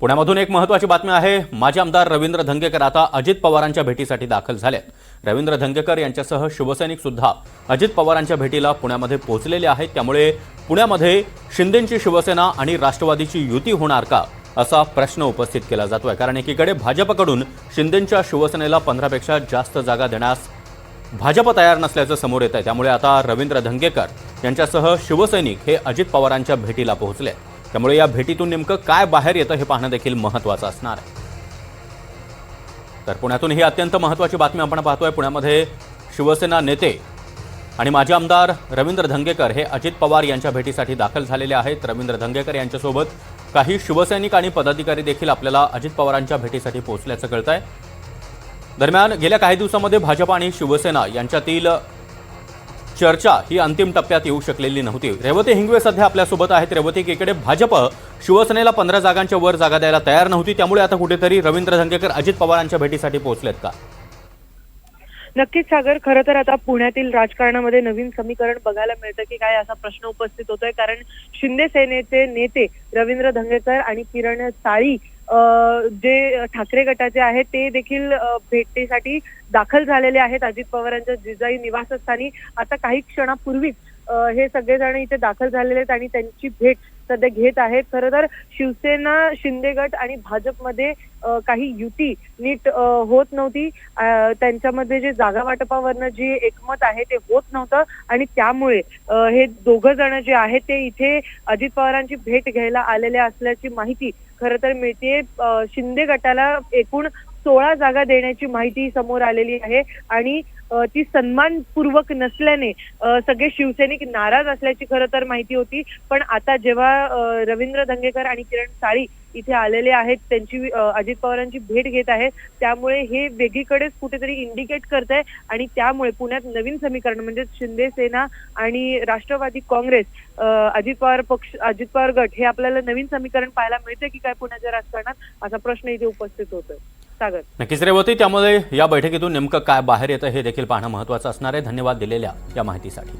पुण्यामधून एक महत्वाची बातमी आहे. माजी आमदार रवींद्र धंगेकर आता अजित पवारांच्या भेटीसाठी दाखल झालेत. रवींद्र धंगेकर यांच्यासह शिवसैनिक सुद्धा अजित पवारांच्या भेटीला पुण्यामध्ये पोहोचलेले आहेत. त्यामुळे पुण्यामध्ये शिंदेची शिवसेना आणि राष्ट्रवादीची युती होणार का असा प्रश्न उपस्थित केला जातोय. कारण एकीकडे भाजपकडून शिंदेच्या शिवसेनेला पंधरापेक्षा जास्त जागा देण्यास भाजप तयार नसल्याचं समोर येत आहे त्यामुळे आता रवींद्र धंगेकर यांच्यासह शिवसैनिक हे अजित पवारांच्या भेटीला पोहोचले त्यामुळे या भेटीतून नेमकं काय बाहेर येतं हे पाहणं देखील महत्त्वाचं असणार आहे. तर पुण्यातून ही अत्यंत महत्त्वाची बातमी आपण पाहतोय. पुण्यामध्ये शिवसेना नेते आणि माजी आमदार रवींद्र धंगेकर हे अजित पवार यांच्या भेटीसाठी दाखल झालेले आहेत. रवींद्र धंगेकर यांच्यासोबत काही शिवसैनिक आणि पदाधिकारी देखील आपल्याला अजित पवारांच्या भेटीसाठी पोहोचल्याचं कळत आहे दरम्यान गेल्या काही दिवसामध्ये भाजप आणि शिवसेना यांच्यातील चर्चा ही अंतिम टप्प्यात येऊ शकलेली नव्हती. रेवती हिंगवे सध्या आपल्यासोबत आहेत. रेवती केकडे भाजप शिवसेनेला पंधरा जागांच्या वर जागा द्यायला तयार नव्हती. त्यामुळे आता कुठेतरी रवींद्र धंगेकर अजित पवारांच्या भेटीसाठी पोहोचलेत का? नक्कीच सागर. खरं तर आता पुण्यातील राजकारणामध्ये नवीन समीकरण बघायला मिळतं की काय असा प्रश्न उपस्थित होतोय. कारण शिंदे सेनेचे नेते रवींद्र धंगेकर आणि किरण साळी जे ठाकरे गटाचे आहेत ते देखील भेटीसाठी दाखल झालेले आहेत. अजित पवारांच्या जिजाई निवासस्थानी. आता काही क्षणापूर्वीच हे सगळेजण इथे दाखल झालेले आहेत आणि त्यांची भेट सध्या घेत आहेत. खरं तर शिवसेना शिंदे गट आणि भाजपमध्ये काही युती नीट होत नव्हती. त्यांच्यामध्ये जे जागा वाटपावरनं जे एकमत आहे ते होत नव्हतं आणि त्यामुळे हे दोघं जण जे आहेत ते इथे अजित पवारांची भेट घ्यायला आलेले असल्याची माहिती खरं तर मिळते शिंदे गटाला एकूण सोळा जागा देण्याची माहिती समोर आलेली आहे आणि ती सन्मानपूर्वक नसल्याने सगळे शिवसैनिक नाराज असल्याची खरं तर माहिती होती. पण आता जेव्हा रवींद्र धंगेकर आणि किरण साळी इथे आलेले आहेत त्यांची अजित पवारांची भेट घेत आहेत त्यामुळे हे वेगळीकडेच कुठेतरी इंडिकेट करत आहे आणि त्यामुळे पुण्यात नवीन समीकरण म्हणजे शिंदे सेना आणि राष्ट्रवादी काँग्रेस अजित पवार पक्ष अजित पवार गट हे आपल्याला नवीन समीकरण पाहायला मिळते की काय पुण्याच्या राजकारणात? असा प्रश्न इथे उपस्थित होतोय. सागर. नक्कीच रेवती त्यामुळे या बैठकीतून नेमकं काय बाहेर येतं हे देखील पाहणं महत्वाचं असणार आहे. धन्यवाद दिलेल्या या माहितीसाठी.